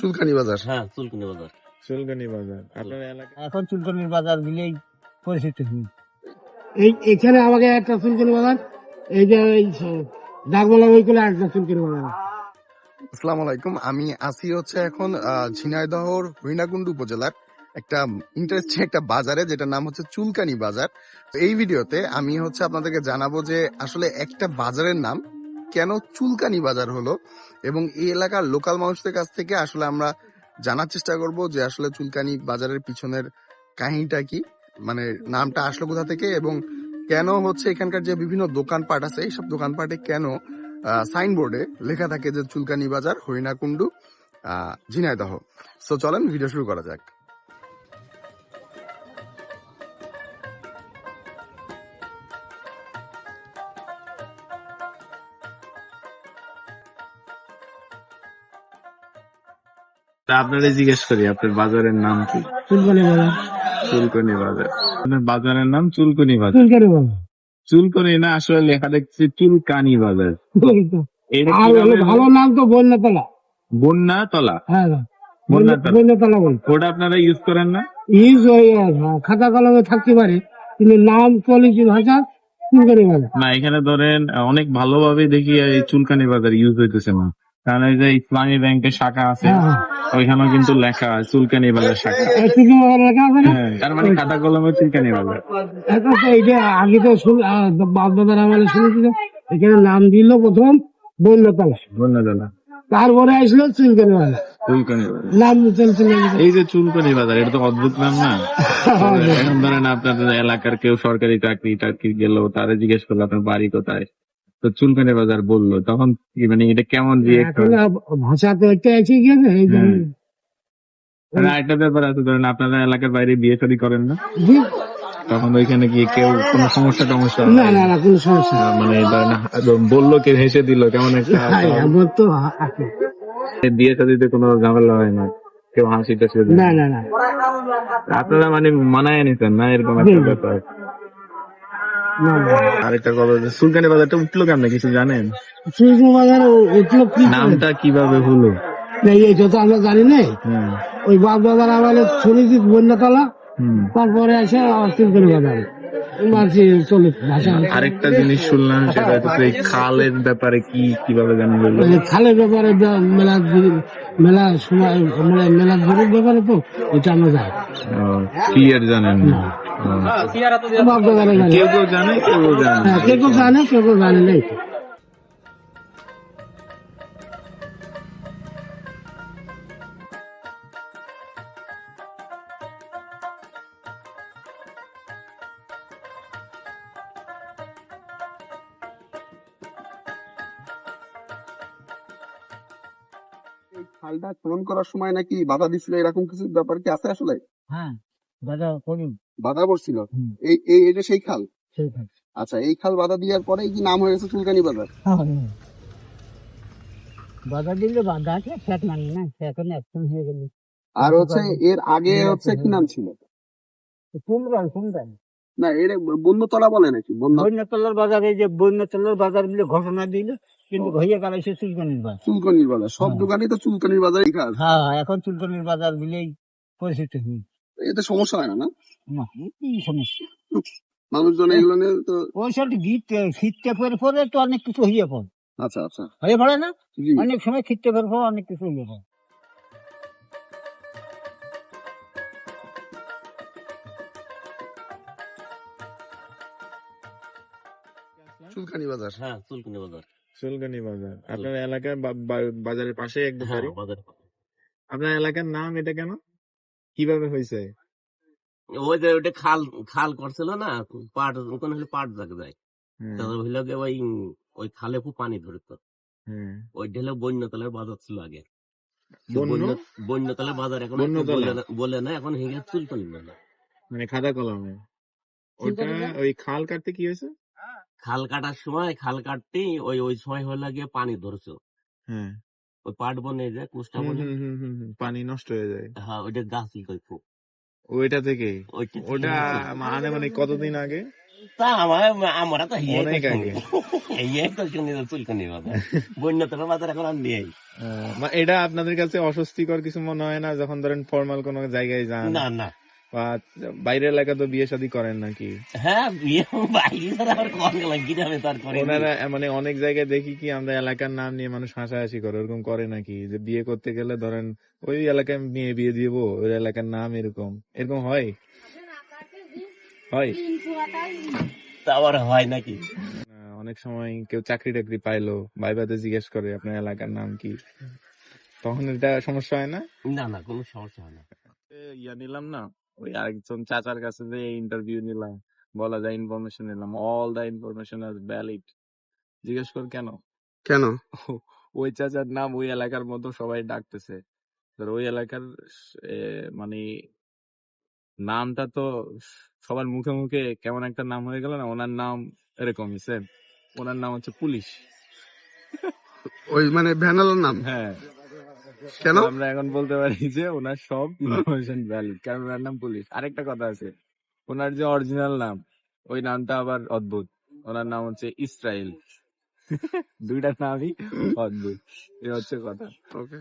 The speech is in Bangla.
চুলকানি বাজার। হ্যাঁ চুলকুনি বাজার। চুলকানি বাজার। আপনার এলাকা এখন চুলকনির বাজার দিলেই হুম। এই এখানে আমাকে একটা চুলকানি বাগান এই যে এই ডাকবালা ওই করে একটা চুলকানি বাগান আসসালামু আলাইকুম আমি আসি হচ্ছে এখন আহ, ঝিনাইদহর হরিণাকুণ্ড উপজেলার একটা ইন্টারেস্টিং একটা বাজারে যেটার নাম হচ্ছে চুলকানি বাজার। তো এই ভিডিওতে আমি হচ্ছে আপনাদেরকে জানাব যে আসলে একটা বাজারের নাম কেন চুলকানি বাজার হলো এবং এই এলাকার লোকাল মানুষদের কাছ থেকে আসলে আমরা জানার চেষ্টা করব যে আসলে চুলকানি বাজারের পিছনের কাহিনীটা কি? মানে নামটা আসলো কোথা থেকে এবং কেন হচ্ছে এখানকার যে বিভিন্ন দোকানপাট আছে, এইসব দোকানপাটে কেন সাইনবোর্ডে লেখা থাকে যে চুলকানি বাজার হরিণাকুণ্ডু ঝিনাইদহ। সো চলেন ভিডিও শুরু করা যাক। তা আপনারা জিজ্ঞেস করি আপনার বাজারের নাম কি? চুলকানি বাগান চুলকনি বাজার। আপনার বাজারের নাম চুলকনি বাজার। চুলকানি না আসলে লেখা দেখছি চুলকানি বাজার। ভালো নাম তো বন্যতলা। বন্যা তলা হ্যাঁ। বন্যাতলা। বল ওটা আপনারা ইউজ করেন না? ইজ ওই খাতা কলমে থাকতে পারে কিন্তু নাম চলেছে ভাষা চুলকানি না এখানে ধরেন অনেক ভালোভাবে দেখি এই চুলকানি বাজার ইউজ হইতেছে না কারণ এই যে ইসলামী ব্যাংকের শাখা আছে হ্যাঁ হ্যাঁ। ওইখানেও কিন্তু লেখা আছে চুলকানি বাজার শাখা। হ্যাঁ তার মানে খাতা কলমে চুলকানি বাজার। এখন আগে তো শুন- আহ, বাপ আমলে শুনেছি এখানে নাম দিল প্রথম বন্যতলা। বন্যা তলা তারপরে আসলো চুলকানি চুলকানি বাজার। নাম এই যে চুলকানি বাজার এটা তো অদ্ভুত নাম না? এখন ধরেন আপনাদের এলাকার কেউ সরকারি চাকরি টাকরি গেল তারা জিজ্ঞেস করল আপনার বাড়ি কোথায়? তো চুলকানি বাজার বলল তখন কি মানে এটা কেমন রিয়েক্ট ভাষা তো একটা গিয়েছে এই একটা ব্যাপার আছে ধরেন আপনারা এলাকার বাইরে বিয়ে শাদী করেন না? তখন ওইখানে গিয়ে কেউ কোনো সমস্যা টমস্যা না না না কোনো সমস্যা মানে বলল কে হেসে দিল কেমন একটা হ্যাঁ, আমার তো বিয়ে শাদীতে কোনো ঝামেলা হয় না? কেউ হাসি টাসি না না। না। আপনারা মানে মানায় নিতেন না এরকম একটা। ব্যাপার। আরেকটা কথা সুলকানি বাজারটা উঠল কেমন কিছু জানেন? সুলকানি বাজার উঠল কি নামটা কীভাবে হলো? এই তো আমরা জানি না ওই বাপ দাদার আমাদের শুনেছি বন্যাতলা তারপরে আসে সুলকানি চুলকানি আরেকটা জিনিস শুনলাম সেটা হচ্ছে খালের ব্যাপারে কি কীভাবে জানেন বলল ওই খালের ব্যাপারে মেলা মেলা সময় মানে মেলা ঘরের ব্যাপারে তো ওইটা আমরা জানি। ক্লিয়ার জানেন না। জানে কেউ কেউ জানে কেউ জানে হ্যাঁ, কেউ কেউ জানে কেউ কেউ জানে না। এই খালটা খনন করার সময় নাকি বাধা দিছিল? এরকম কিছু ব্যাপার কি আছে আসলে? হ্যাঁ দাদা করি। বাধা পড়ছিল? এই এই এটা সেই খাল? সেই থাকে আচ্ছা এই খাল বাধা দেওয়ার পরে কি নাম হয়ে গেছে চুলকানি বাজার? বাধা দিলে বাধা আছে ফ্যাট মানে না এখন অ্যাকশন হয়ে গেল। আর হচ্ছে এর আগে হচ্ছে কি নাম ছিল? কুমড়াল কুমড়াল না এর বন্যতলা বলে নাকি? বন্য বন্যতলার বাজারে যে বন্যতলার বাজার বলে ঘোষণা দিল কিন্তু হয়ে গেল সে চুলকনির বাজার। চুলকানির বাজার সব হ্যাঁ। দোকানে তো চুলকানির বাজার হ্যাঁ হ্যাঁ, এখন চুলকনির বাজার দিলেই পরিস্থিতি হুম এতে সমস্যা হয় না না? কি সমস্যা। মানুষজন এগুলো নিয়ে তো ওই সব গীত খিটতে পরে পরে তো অনেক কিছু হয়ে পড়ে। আচ্ছা আচ্ছা। হয়ে পড়ে না? অনেক সময় খিটতে পরে পরে অনেক কিছু হয়ে পড়ে। চুলকানি বাজার। হ্যাঁ চুলকুনি বাজার। চুলকানি বাজার। আপনার এলাকার বা- বাজারের পাশে হ্যাঁ বাড়ি বাজার আপনার এলাকার নাম এটা কেন? কীভাবে হয়েছে? ওই যে ওটা খাল খাল করছিল না পাট ওখানে হলে পাট জাগ যায়। হইল ওই ওই খালে খুব পানি ধরতো। হুম। ওই ঢেলে বন্যতলার বাজার ছিল আগে। বাজার এখন বলে না- এখন হয়ে গেছে চুলকুনি বাজার। মানে খাতা কলমে। ওটা ওই খাল কাটতে কি হয়েছে? খাল কাটার সময় খাল কাটতে ওই ওই সময় হলে গিয়ে পানি ধরছো। হ্যাঁ ওই পাট বনে যায় কুষ্টা বনে পানি নষ্ট হয়ে যায়। হ্যাঁ ওইটা গাছ লিখে খুব। ওইটা থেকে ওইটা ওটা মানে মানে কতদিন আগে? তা আমার আমরা তো অনেক আগে। হিয়াই তো শুনি চুলকানি বাজার বন্যতলা বাজার এখন আর নেই। এটা আপনাদের কাছে অস্বস্তিকর কিছু মনে হয় না? যখন ধরেন ফর্মাল কোনো জায়গায় যান। না না। বাইরের এলাকা তো বিয়ে শাদী করেন নাকি? হ্যাঁ বিয়ে বাইরে ছাড়া আর ওনারা মানে অনেক জায়গায় দেখি কি আমরা এলাকার নাম নিয়ে মানুষ হাসাহাসি করে ওরকম করে নাকি? যে বিয়ে করতে গেলে ধরেন ওই এলাকায় মেয়ে বিয়ে দিব ওই এলাকার নাম এরকম। এরকম হয়? হয়? তা আবার হয় নাকি? অনেক সময় কেউ চাকরি টাকরি পাইলো ভাইবাতে জিজ্ঞেস করে আপনার এলাকার নাম কি? তখন এটা সমস্যা হয় না? না না কোনো সমস্যা হয় না। ইয়া নিলাম না। ওই আরেকজন চাচার কাছে যে ইন্টারভিউ নিলাম বলা যায় ইনফরমেশন নিলাম all the information are valid জিজ্ঞেস কর কেন? কেন? ওই চাচার নাম ওই এলাকার মতো সবাই ডাকতেছে। ওই এলাকার মানে নামটা তো সবার মুখে মুখে কেমন একটা নাম হয়ে গেল না ওনার নাম এরকমই সেম ওনার নাম হচ্ছে পুলিশ। ওই মানে ভ্যানালার নাম? হ্যাঁ। কেন? আমরা এখন বলতে পারি যে ওনার সব ইনফরমেশন ভ্যালিড কারণ ওনার নাম পুলিশ। আরেকটা কথা আছে। ওনার যে অরিজিনাল নাম ওই নামটা আবার অদ্ভুত। ওনার নাম হচ্ছে ইসরায়েল দুইটা নামই অদ্ভুত। এই হচ্ছে কথা। ওকে